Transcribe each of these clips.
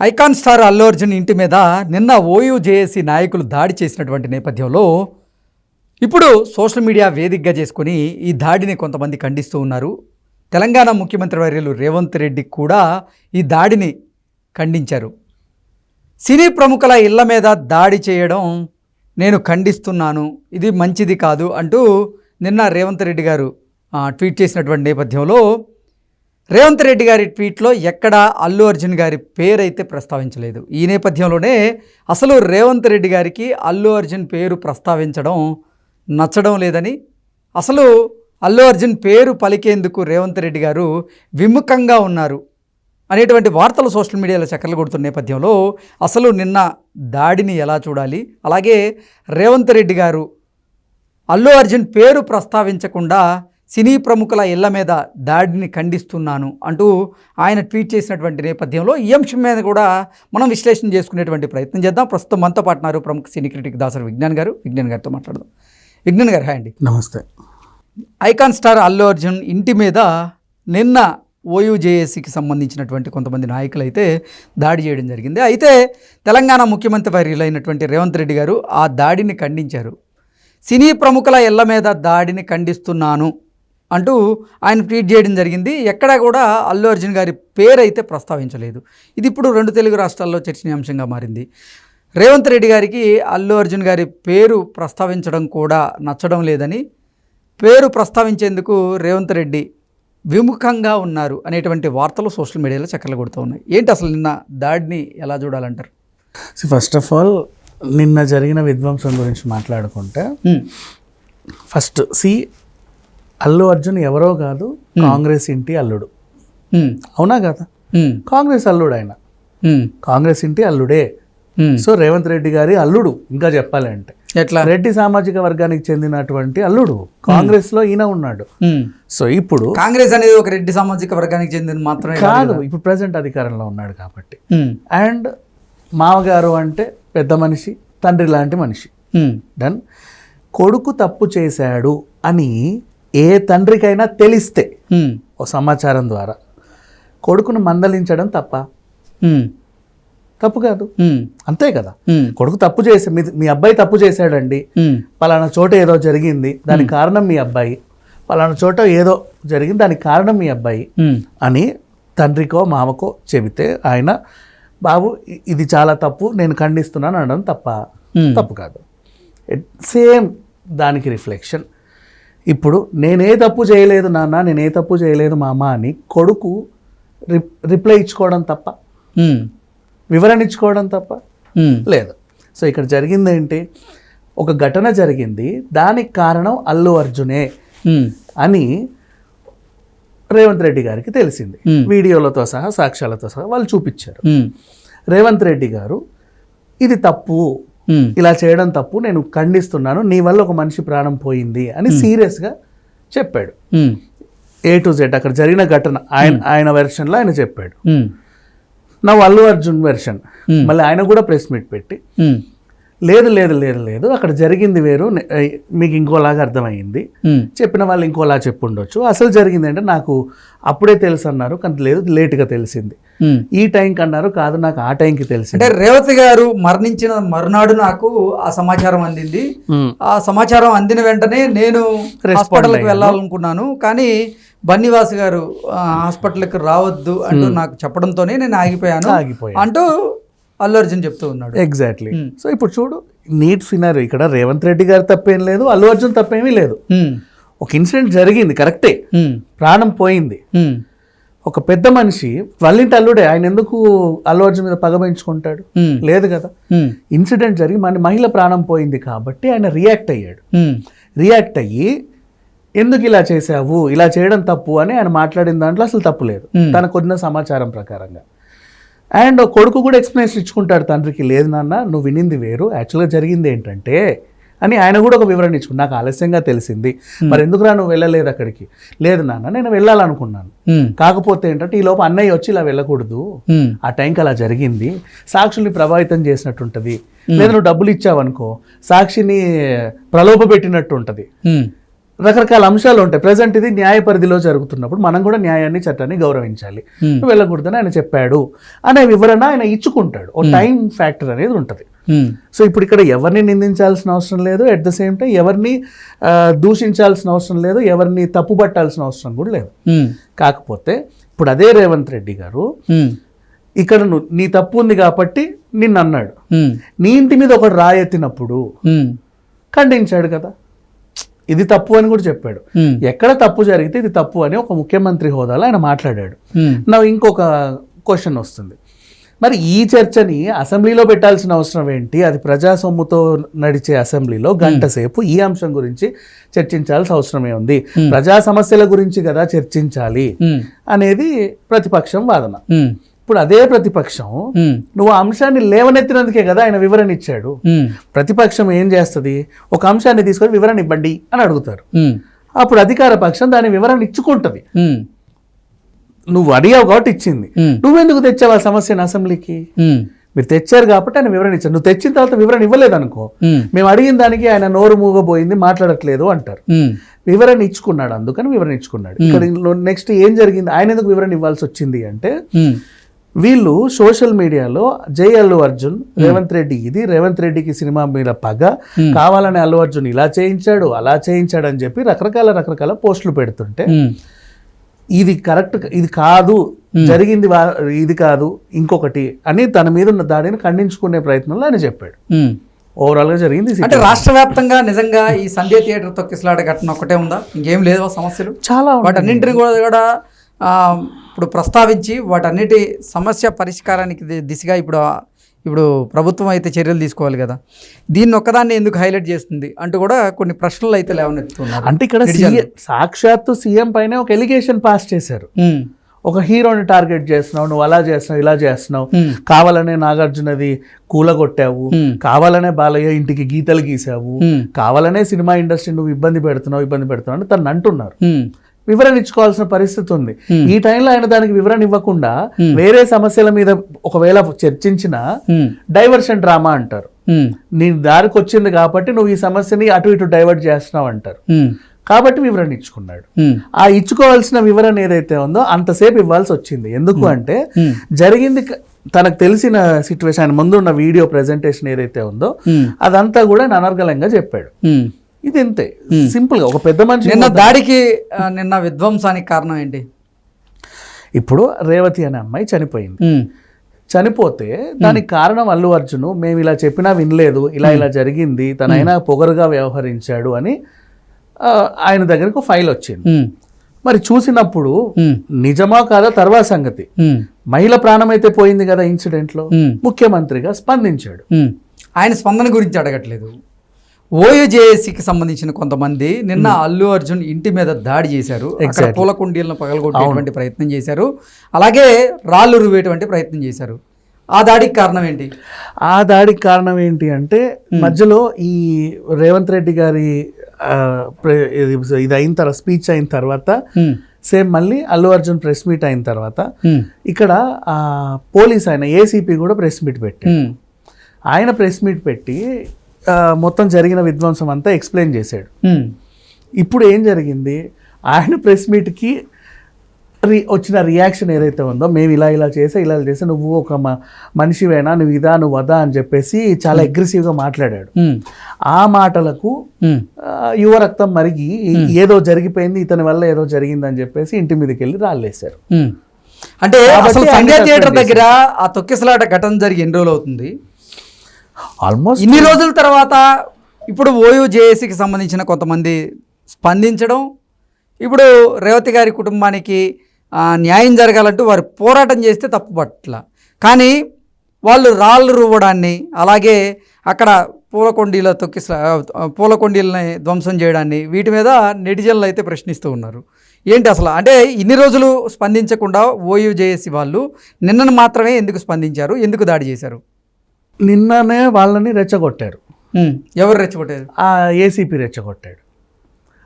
Icon star Allu Arjun ఇంటి మీద నిన్న ఓయూ జేఏసీ నాయకులు దాడి చేసినటువంటి నేపథ్యంలో ఇప్పుడు సోషల్ మీడియా వేదికగా చేసుకుని ఈ దాడిని కొంతమంది ఖండిస్తూ ఉన్నారు. తెలంగాణ ముఖ్యమంత్రి వర్యులు రేవంత్ రెడ్డి కూడా ఈ దాడిని ఖండించారు. సినీ ప్రముఖుల ఇళ్ళ మీద దాడి చేయడం నేను ఖండిస్తున్నాను. ఇది మంచిది కాదు అంటూ నిన్న రేవంత్ రెడ్డి గారు ట్వీట్ చేసినటువంటి నేపథ్యంలో రేవంత్ రెడ్డి గారి ట్వీట్లో ఎక్కడ అల్లు అర్జున్ గారి పేరైతే ప్రస్తావించలేదు. ఈ నేపథ్యంలోనే అసలు రేవంత్ రెడ్డి గారికి అల్లు అర్జున్ పేరు ప్రస్తావించడం నచ్చడం లేదని అసలు అల్లు అర్జున్ పేరు పలికేందుకు రేవంత్ రెడ్డి గారు విముఖంగా ఉన్నారు అనేటువంటి వార్తలు సోషల్ మీడియాలో చక్కర్లు కొడుతున్న నేపథ్యంలో అసలు నిన్న దాడిని ఎలా చూడాలి అలాగే రేవంత్ రెడ్డి గారు అల్లు అర్జున్ పేరు ప్రస్తావించకుండా సినీ ప్రముఖుల ఇళ్ళ మీద దాడిని ఖండిస్తున్నాను అంటూ ఆయన ట్వీట్ చేసినటువంటి నేపథ్యంలో ఈ అంశం మీద కూడా మనం విశ్లేషణ చేసుకునేటువంటి ప్రయత్నం చేద్దాం. ప్రస్తుతం మనతో పాటున్నారు ప్రముఖ సినీ క్రిటిక్ దాసరి విజ్ఞాన్ గారు. విజ్ఞాన్ గారితో మాట్లాడదాం. విజ్ఞాన్ గారు హాయ్ అండి. నమస్తే. ఐకాన్ స్టార్ అల్లు అర్జున్ ఇంటి మీద నిన్న ఓయూజేఏసీకి సంబంధించినటువంటి కొంతమంది నాయకులు అయితే దాడి చేయడం జరిగింది. అయితే తెలంగాణ ముఖ్యమంత్రి వర్యులైనటువంటి రేవంత్ రెడ్డి గారు ఆ దాడిని ఖండించారు. సినీ ప్రముఖుల ఇళ్ళ మీద దాడిని ఖండిస్తున్నాను అంటూ ఆయన ట్వీట్ చేయడం జరిగింది. ఎక్కడా కూడా అల్లు అర్జున్ గారి పేరు అయితే ప్రస్తావించలేదు. ఇది ఇప్పుడు రెండు తెలుగు రాష్ట్రాల్లో చర్చనీయాంశంగా మారింది. రేవంత్ రెడ్డి గారికి అల్లు అర్జున్ గారి పేరు ప్రస్తావించడం కూడా నచ్చడం లేదని పేరు ప్రస్తావించేందుకు రేవంత్ రెడ్డి విముఖంగా ఉన్నారు అనేటువంటి వార్తలు సోషల్ మీడియాలో చక్కర్లు కొడుతూ ఉన్నాయి. ఏంటి అసలు నిన్న దాడిని ఎలా చూడాలంటారు? సో ఫస్ట్ ఆఫ్ ఆల్ నిన్న జరిగిన విధ్వంసం గురించి మాట్లాడుకుంటే. ఫస్ట్ సి అల్లు అర్జున్ ఎవరో కాదు కాంగ్రెస్ ఇంటి అల్లుడు. అవునా కదా. కాంగ్రెస్ అల్లుడు ఆయన. కాంగ్రెస్ ఇంటి అల్లుడే. సో రేవంత్ రెడ్డి గారి అల్లుడు ఇంకా చెప్పాలంటే ఎట్లా రెడ్డి సామాజిక వర్గానికి చెందినటువంటి అల్లుడు కాంగ్రెస్లో ఈయన ఉన్నాడు. సో ఇప్పుడు కాంగ్రెస్ అనేది ఒక రెడ్డి సామాజిక వర్గానికి చెందిన మాత్రమే కాదు ఇప్పుడు ప్రజెంట్ అధికారంలో ఉన్నాడు కాబట్టి. అండ్ మామగారు అంటే పెద్ద మనిషి తండ్రి లాంటి మనిషి. డన్ కొడుకు తప్పు చేశాడు అని ఏ తండ్రికైనా తెలిస్తే. ఓ సమాచారం ద్వారా కొడుకును మందలించడం తప్ప. తప్పు కాదు. అంతే కదా. కొడుకు తప్పు చేసి మీ అబ్బాయి తప్పు చేశాడండి. పలానా చోట ఏదో జరిగింది దానికి కారణం మీ అబ్బాయి పలానా చోట ఏదో జరిగింది దానికి కారణం మీ అబ్బాయి. అని తండ్రికో మామకో చెబితే ఆయన బాబు ఇది చాలా తప్పు నేను ఖండిస్తున్నాను అనడం తప్ప. తప్పు కాదు సేమ్ దానికి రిఫ్లెక్షన్ ఇప్పుడు నేనే తప్పు చేయలేదు నాన్న నేనే తప్పు చేయలేదు మామ అని కొడుకు రిప్ రిప్లై ఇచ్చుకోవడం తప్ప. వివరణ ఇచ్చుకోవడం తప్ప. లేదు సో ఇక్కడ జరిగింది ఏంటి ఒక ఘటన జరిగింది దానికి కారణం అల్లు అర్జునే. అని రేవంత్ రెడ్డి గారికి తెలిసింది. వీడియోలతో సహా సాక్ష్యాలతో సహా వాళ్ళు చూపించారు. రేవంత్ రెడ్డి గారు ఇది తప్పు. ఇలా చేయడం తప్పు నేను ఖండిస్తున్నాను నీ వల్ల ఒక మనిషి ప్రాణం పోయింది అని సీరియస్గా చెప్పాడు. ఏ టు జెడ్ అక్కడ జరిగిన ఘటన ఆయన ఆయన వెర్షన్లో ఆయన చెప్పాడు. నా అల్లు అర్జున్ వెర్షన్ Hmm. మళ్ళీ ఆయన కూడా ప్రెస్ మీట్ పెట్టి. లేదు లేదు లేదు లేదు. అక్కడ జరిగింది వేరు. మీకు ఇంకోలాగా అర్థమైంది. చెప్పిన వాళ్ళు ఇంకోలా చెప్పుండొచ్చు. అసలు జరిగింది అంటే నాకు అప్పుడే తెలుసు అన్నారు కానీ లేదు లేటుగా తెలిసింది. ఈ టైంకి అన్నారు కాదు నాకు ఆ టైంకి తెలిసింది. అంటే రేవతి గారు మరణించిన మరునాడు నాకు ఆ సమాచారం అందింది. ఆ సమాచారం అందిన వెంటనే నేను హాస్పిటల్కి వెళ్ళాలనుకున్నాను. కానీ బన్నివాస్ గారు హాస్పిటల్కి రావద్దు అంటూ నాకు చెప్పడంతోనే నేను ఆగిపోయాను. ఆగిపోయాను. అంటూ అల్లు అర్జున్ చెప్తూ ఉన్నాడు ఎగ్జాక్ట్లీ Hmm. సో ఇప్పుడు చూడు నీట్ సినారీ ఇక్కడ రేవంత్ రెడ్డి గారు తప్పేం లేదు అల్లు అర్జున్ తప్పేమీ లేదు హ్మ్. ఒక ఇన్సిడెంట్ జరిగింది కరెక్టే హ్మ్. ప్రాణం పోయింది. ఒక పెద్ద మనిషి వాళ్ళింటి అల్లుడే ఆయన ఎందుకు అల్లు అర్జున్ మీద పగ పెంచుకుంటాడు హ్మ్. లేదు కదా. ఇన్సిడెంట్ జరిగి మన మహిళ ప్రాణం పోయింది కాబట్టి ఆయన రియాక్ట్ అయ్యాడు. రియాక్ట్ అయ్యి ఎందుకు ఇలా చేసావు ఇలా చేయడం తప్పు అని ఆయన మాట్లాడిన దాంట్లో అసలు తప్పు లేదు Hmm. తనకు వచ్చిన సమాచారం ప్రకారంగా అండ్ కొడుకు కూడా ఎక్స్ప్లెనేషన్ ఇచ్చుకుంటాడు తండ్రికి లేదు నాన్న నువ్వు వినింది వేరు. యాక్చువల్గా జరిగింది ఏంటంటే అని ఆయన కూడా ఒక వివరణ ఇచ్చుకున్నాడు నాకు ఆలస్యంగా తెలిసింది. మరి ఎందుకురా నువ్వు వెళ్ళలేదు అక్కడికి? లేదు నాన్న నేను వెళ్ళాలనుకున్నాను. హ్మ్. కాకపోతే ఏంటంటే ఈ లోపు అన్నయ్య వచ్చి ఇలా వెళ్ళకూడదు. హ్మ్. ఆ టైంకి అలా జరిగింది. సాక్షుల్ని ప్రభావితం చేసినట్టుంటది. లేదా నువ్వు డబ్బులు ఇచ్చావనుకో సాక్షిని ప్రలోభ పెట్టినట్టు ఉంటుంది. రకరకాల అంశాలు ఉంటాయి. ప్రజెంట్ ఇది న్యాయ పరిధిలో జరుగుతున్నప్పుడు మనం కూడా న్యాయాన్ని చట్టాన్ని గౌరవించాలి. Hmm. వెళ్ళకూడదని ఆయన చెప్పాడు అనే వివరణ ఆయన ఇచ్చుకుంటాడు. ఓ టైం ఫ్యాక్టర్ అనేది ఉంటుంది. సో ఇప్పుడు ఇక్కడ ఎవరిని నిందించాల్సిన అవసరం లేదు. అట్ ద సేమ్ టైం ఎవరిని దూషించాల్సిన అవసరం లేదు. ఎవరిని తప్పుపట్టాల్సిన అవసరం కూడా లేదు. కాకపోతే ఇప్పుడు అదే రేవంత్ రెడ్డి గారు ఇక్కడ నువ్వు నీ తప్పు ఉంది కాబట్టి నిన్ను అన్నాడు నీ ఇంటి మీద ఒకడు రాయెత్తినప్పుడు ఖండించాడు కదా. ఇది తప్పు అని కూడా చెప్పాడు. ఎక్కడ తప్పు జరిగితే ఇది తప్పు అని ఒక ముఖ్యమంత్రి హోదాలో ఆయన మాట్లాడాడు. నా ఇంకొక క్వశ్చన్ వస్తుంది. మరి ఈ చర్చని అసెంబ్లీలో పెట్టాల్సిన అవసరం ఏంటి? అది ప్రజా సొమ్ముతో నడిచే అసెంబ్లీలో గంట సేపు ఈ అంశం గురించి చర్చించాల్సిన అవసరమే ఉంది ప్రజా సమస్యల గురించి కదా చర్చించాలి అనేది ప్రతిపక్షం వాదన. ఇప్పుడు అదే ప్రతిపక్షం. నువ్వు ఆ అంశాన్ని లేవనెత్తినందుకే కదా ఆయన వివరణ ఇచ్చాడు. ప్రతిపక్షం ఏం చేస్తుంది? ఒక అంశాన్ని తీసుకొని వివరణ ఇవ్వండి అని అడుగుతారు. అప్పుడు అధికార పక్షం దాని వివరణ ఇచ్చుకుంటుంది. నువ్వు అడిగావు కాబట్టి ఇచ్చింది. నువ్వెందుకు తెచ్చావు ఆ సమస్యను అసెంబ్లీకి? మీరు తెచ్చారు కాబట్టి ఆయన వివరణ ఇచ్చారు. నువ్వు తెచ్చిన తర్వాత వివరణ ఇవ్వలేదు అనుకో మేము అడిగిన దానికి ఆయన నోరు మూగబోయింది మాట్లాడట్లేదు అంటారు. వివరణ ఇచ్చుకున్నాడు అందుకని వివరణ ఇచ్చుకున్నాడు. ఇక్కడ నెక్స్ట్ ఏం జరిగింది? ఆయన ఎందుకు వివరణ ఇవ్వాల్సి వచ్చింది అంటే వీళ్ళు సోషల్ మీడియాలో జై అల్లు అర్జున్ రేవంత్ రెడ్డి ఇది రేవంత్ రెడ్డికి సినిమా మీద పగ. కావాలని అల్లు అర్జున్ ఇలా చేయించాడు అలా చేయించాడు అని చెప్పి రకరకాల రకరకాల పోస్టులు పెడుతుంటే ఇది కరెక్ట్ ఇది కాదు జరిగింది ఇది కాదు ఇంకొకటి అని తన మీద ఉన్న దాడిని ఖండించుకునే ప్రయత్నంలో ఆయన చెప్పాడు. ఓవరాల్గా జరిగింది. అంటే రాష్ట్ర వ్యాప్తంగా నిజంగా ఈ సంధ్య థియేటర్ తొక్కిసలాట ఘటన ఒకటే ఉందా? ఇంకేం లేవా సమస్యలు. చాలా. వాటన్నింటిని కూడా ఇప్పుడు ప్రస్తావించి వాటన్నిటి సమస్య పరిష్కారానికి దిశగా ఇప్పుడు ఇప్పుడు ప్రభుత్వం అయితే చర్యలు తీసుకోవాలి కదా. దీన్ని ఒక్కదాన్ని ఎందుకు హైలైట్ చేస్తుంది? అంటూ కూడా కొన్ని ప్రశ్నలు అయితే లేవనెత్తుతున్నారు. అంటే ఇక్కడ సీఎం సాక్షాత్తు సీఎం పైన ఒక ఎలిగేషన్ పాస్ చేశారు. ఒక హీరోని టార్గెట్ చేస్తున్నావు నువ్వు అలా చేస్తున్నావు ఇలా చేస్తున్నావు. కావాలనే నాగార్జునది కూలగొట్టావు. కావాలనే బాలయ్య ఇంటికి గీతలు గీసావు కావాలనే సినిమా ఇండస్ట్రీ నువ్వు ఇబ్బంది పెడుతున్నావు ఇబ్బంది పెడుతున్నావు అని తను అంటున్నారు. వివరణ ఇచ్చుకోవాల్సిన పరిస్థితి ఉంది. ఈ టైంలో ఆయన దానికి వివరణ ఇవ్వకుండా. వేరే సమస్యల మీద ఒకవేళ చర్చించినా డైవర్షన్ డ్రామా అంటారు. నీ దారికి వచ్చింది కాబట్టి నువ్వు ఈ సమస్యని అటు ఇటు డైవర్ట్ చేస్తున్నావు అంటారు. కాబట్టి వివరణ ఇచ్చుకున్నాడు. ఆ ఇచ్చుకోవాల్సిన వివరణ ఏదైతే ఉందో అంతసేపు ఇవ్వాల్సి వచ్చింది. ఎందుకు అంటే జరిగింది తనకు తెలిసిన సిచ్యువేషన్ ఆయన ముందు ఉన్న వీడియో ప్రెజెంటేషన్ ఏదైతే ఉందో అదంతా కూడా అనర్గళంగా చెప్పాడు. ఇది ఇంతే. సింపుల్గా ఒక పెద్ద మనిషి నిన్న దాడికి నిన్న విధ్వంసానికి కారణం ఏంటి? ఇప్పుడు రేవతి అనే అమ్మాయి చనిపోయింది. చనిపోతే దానికి కారణం అల్లు అర్జున్ మేము ఇలా చెప్పినా వినలేదు ఇలా ఇలా జరిగింది తనైనా పొగరుగా వ్యవహరించాడు అని ఆయన దగ్గరకు ఫైల్ వచ్చింది. మరి చూసినప్పుడు నిజమా కాదా తర్వాత సంగతి? మహిళ ప్రాణం అయితే పోయింది కదా ఇన్సిడెంట్లో. ముఖ్యమంత్రిగా స్పందించాడు. ఆయన స్పందన గురించి అడగట్లేదు. ఓయూజేఏసీకి సంబంధించిన కొంతమంది నిన్న అల్లు అర్జున్ ఇంటి మీద దాడి చేశారు. పూల కుండీలను పగలగొట్టేటువంటి ప్రయత్నం చేశారు. అలాగే రాళ్ళు రువేటువంటి ప్రయత్నం చేశారు. ఆ దాడికి కారణం ఏంటి? ఆ దాడికి కారణం ఏంటి అంటే మధ్యలో ఈ రేవంత్ రెడ్డి గారి ఇది- అయిన తర్వాత స్పీచ్ అయిన తర్వాత సేమ్ మళ్ళీ అల్లు అర్జున్ ప్రెస్ మీట్ అయిన తర్వాత ఇక్కడ ఆ, పోలీస్ ఆయన ఏసీపీ కూడా ప్రెస్ మీట్ పెట్టి ఆయన ప్రెస్ మీట్ పెట్టి మొత్తం జరిగిన విధ్వంసం అంతా ఎక్స్ప్లెయిన్ చేశాడు. ఇప్పుడు ఏం జరిగింది? ఆయన ప్రెస్ మీట్కి రి వచ్చిన రియాక్షన్ ఏదైతే ఉందో మేము ఇలా ఇలా చేసా ఇలా చేసా నువ్వు ఒక మ మనిషివేనా? నువ్వు ఇదా నువ్వు వదా అని చెప్పేసి చాలా అగ్రెసివ్గా మాట్లాడాడు. ఆ మాటలకు యువ రక్తం మరిగి ఏదో జరిగిపోయింది ఇతని వల్ల ఏదో జరిగిందని చెప్పేసి ఇంటి మీదకి వెళ్ళి రాళ్ళేశారు. అంటే అసలు సంధ్యా థియేటర్ దగ్గర ఆ తొక్కిసలాట ఘటన జరిగి ఎన్ని రోజులు అవుతుంది? ఆల్మోస్ట్ ఇన్ని రోజుల తర్వాత ఇప్పుడు ఓయూ జేఏసీకి సంబంధించిన కొంతమంది స్పందించడం ఇప్పుడు రేవతి గారి కుటుంబానికి న్యాయం జరగాలంటూ వారు పోరాటం చేస్తే తప్పు పట్ల. కానీ వాళ్ళు రాళ్ళు రువ్వడాన్ని అలాగే అక్కడ పూలకొండీల తొక్కి పూలకొండీలని ధ్వంసం చేయడాన్ని వీటి మీద నెటిజన్లు అయితే ప్రశ్నిస్తూ ఉన్నారు. ఏంటి అసలు? అంటే ఇన్ని రోజులు స్పందించకుండా ఓయూ జేఏసీ వాళ్ళు నిన్నను మాత్రమే ఎందుకు స్పందించారు? ఎందుకు దాడి చేశారు? నిన్ననే వాళ్ళని రెచ్చగొట్టారు. ఎవరు రెచ్చగొట్టారు? ఆ ఏసీపీ రెచ్చగొట్టాడు.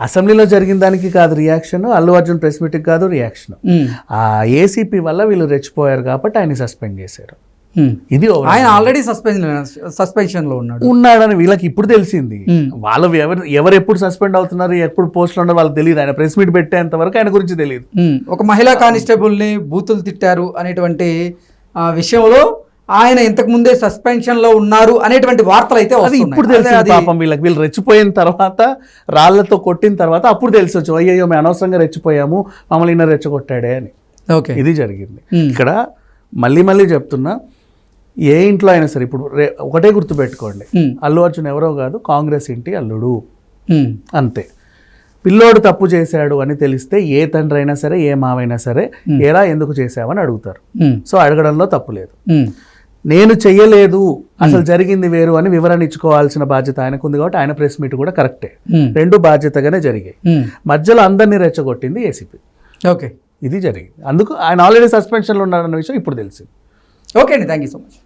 అసెంబ్లీలో జరిగిన దానికి కాదు రియాక్షన్ అల్లు అర్జున్ ప్రెస్ మీట్కి కాదు రియాక్షన్. ఆ ఏసీపీ వల్ల వీళ్ళు రెచ్చిపోయారు కాబట్టి ఆయన సస్పెండ్ చేశారు. ఇది ఆయన ఆల్రెడీ సస్పెన్షన్ సస్పెన్షన్లో ఉన్నాడు. ఉన్నాడని వీళ్ళకి ఇప్పుడు తెలిసింది. వాళ్ళు ఎవరు ఎవరు ఎప్పుడు సస్పెండ్ అవుతున్నారు ఎప్పుడు పోస్టులు ఉన్నారు వాళ్ళకి తెలియదు. ఆయన ప్రెస్ మీట్ పెట్టేంత వరకు ఆయన గురించి తెలియదు. ఒక మహిళా కానిస్టేబుల్ని బూతులు తిట్టారు అనేటువంటి ఆ, విషయంలో ఆయన ఇంతకు ముందే సస్పెన్షన్లో ఉన్నారు అనేటువంటి వార్తలు అయితే అది. ఇప్పుడు తెలిసింది పాపం వీళ్ళకి. వీళ్ళు రెచ్చిపోయిన తర్వాత రాళ్ళతో కొట్టిన తర్వాత అప్పుడు తెలిసి వచ్చు అయ్యయ్యో మేము అనవసరంగా రెచ్చిపోయాము మమ్మల్ని ఈయన రెచ్చగొట్టాడే అని. ఓకే. ఇది జరిగింది. ఇక్కడ మళ్ళీ మళ్ళీ చెప్తున్నా ఏ ఇంట్లో అయినా సరే ఇప్పుడు రే ఒకటే గుర్తుపెట్టుకోండి. అల్లు అర్జున్ ఎవరో కాదు కాంగ్రెస్ ఇంటి అల్లుడు. అంతే. పిల్లోడు తప్పు చేశాడు అని తెలిస్తే ఏ తండ్రి అయినా సరే ఏ మావైనా సరే ఏరా ఎందుకు చేశావని అడుగుతారు. సో అడగడంలో తప్పు లేదు. నేను చెయ్యలేదు అసలు జరిగింది వేరు అని వివరణ ఇచ్చుకోవాల్సిన బాధ్యత ఆయనకు ఉంది కాబట్టి ఆయన ప్రెస్ మీట్ కూడా కరెక్టే. రెండు బాధ్యతగానే జరిగాయి. మధ్యలో అందరినీ రెచ్చగొట్టింది ఏసీపీ. ఓకే. ఇది జరిగింది. అందుకు ఆయన ఆల్రెడీ సస్పెన్షన్లో ఉన్నాడన్న విషయం ఇప్పుడు తెలిసింది. ఓకే అండి థ్యాంక్ యూ సో మచ్